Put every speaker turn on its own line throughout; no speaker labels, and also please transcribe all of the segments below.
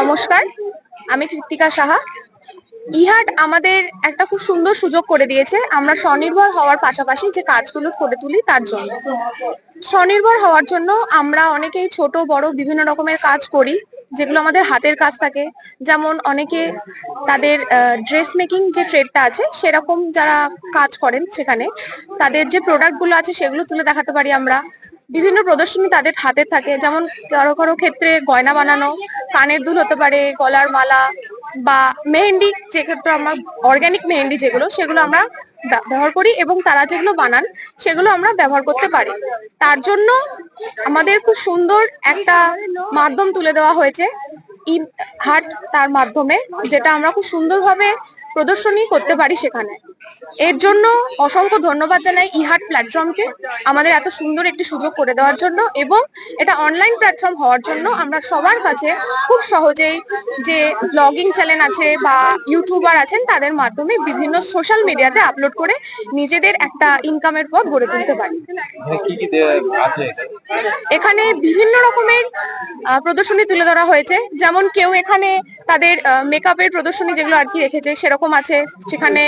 নমস্কার, আমি কৃত্তিকা সাহা। ইহাট আমাদের একটা খুব সুন্দর সুযোগ করে দিয়েছে, আমরা স্বনির্ভর হওয়ার পাশাপাশি যে কাজগুলো করে তুলি তার জন্য। স্বনির্ভর হওয়ার জন্য আমরা অনেকেই ছোট, বড় বিভিন্ন রকমের কাজ করি, যেগুলো আমাদের হাতের কাজ থাকে। যেমন অনেকে তাদের ড্রেস মেকিং যে ট্রেডটা আছে, সেরকম যারা কাজ করেন সেখানে, তাদের যে প্রোডাক্টগুলো আছে সেগুলো তুলে দেখাতে পারি আমরা। বিভিন্ন প্রদর্শনী তাদের হাতে থাকে। যেমন কারও কারও ক্ষেত্রে গয়না বানানো, কানের দুল হতে পারে, গলার মালা বা মেহেন্দি, যে ক্ষেত্রে আমরা অর্গানিক মেহেন্দি যেগুলো, সেগুলো আমরা ব্যবহার করি এবং তারা যেগুলো বানান, সেগুলো আমরা ব্যবহার করতে পারি। তার জন্য আমাদের খুব সুন্দর একটা মাধ্যম তুলে দেওয়া হয়েছে ই হাট তার মাধ্যমে, যেটা আমরা খুব সুন্দরভাবে প্রদর্শনী করতে পারি সেখানে। এর জন্য অসংখ্য ধন্যবাদ জানাই ইহাট প্ল্যাটফর্মকে আমাদের এত সুন্দর একটি সুযোগ করে দেওয়ার জন্য এবং এটা অনলাইন প্ল্যাটফর্ম হওয়ার জন্য আমরা সবার কাছে খুব সহজেই যে ব্লগিং চ্যানেল আছে বা ইউটিউবার আছেন তাদের মাধ্যমে বিভিন্ন সোশ্যাল মিডিয়াতে আপলোড করে নিজেদের একটা ইনকামের পথ গড়ে তুলতে পারি।
কি কি আছে? এখানে?
বিভিন্ন রকমের প্রদর্শনী তুলে ধরা হয়েছে যেমন কেউ এখানে তাদের মেকআপের প্রদর্শনী যেগুলো আর কি রেখেছে, সেরকম আছে সেখানে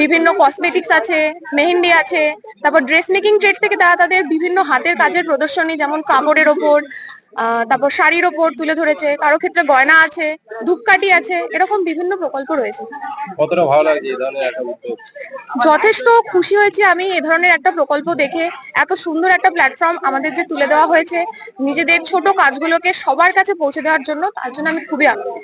বিভিন্ন কসমেটিক্স আছে, মেহেন্দি আছে, তারপর ড্রেস মেকিং ট্রেড থেকে তারা তাদের বিভিন্ন হাতের কাজের প্রদর্শনী, যেমন কাপড়ের ওপর তারপর শাড়ির ওপর তুলে ধরেছে কারও ক্ষেত্রে গয়না আছে ধূপকাঠি আছে এরকম বিভিন্ন প্রকল্প রয়েছে।
কতটা ভালো লাগছে এই ধরনের একটা উদ্যোগ?
যথেষ্ট খুশি হয়েছি আমি এ ধরনের একটা প্রকল্প দেখে এত সুন্দর একটা প্ল্যাটফর্ম আমাদের যে তুলে দেওয়া হয়েছে নিজেদের ছোট কাজগুলোকে সবার কাছে পৌঁছে দেওয়ার জন্য তার জন্য আমি খুবই আনন্দিত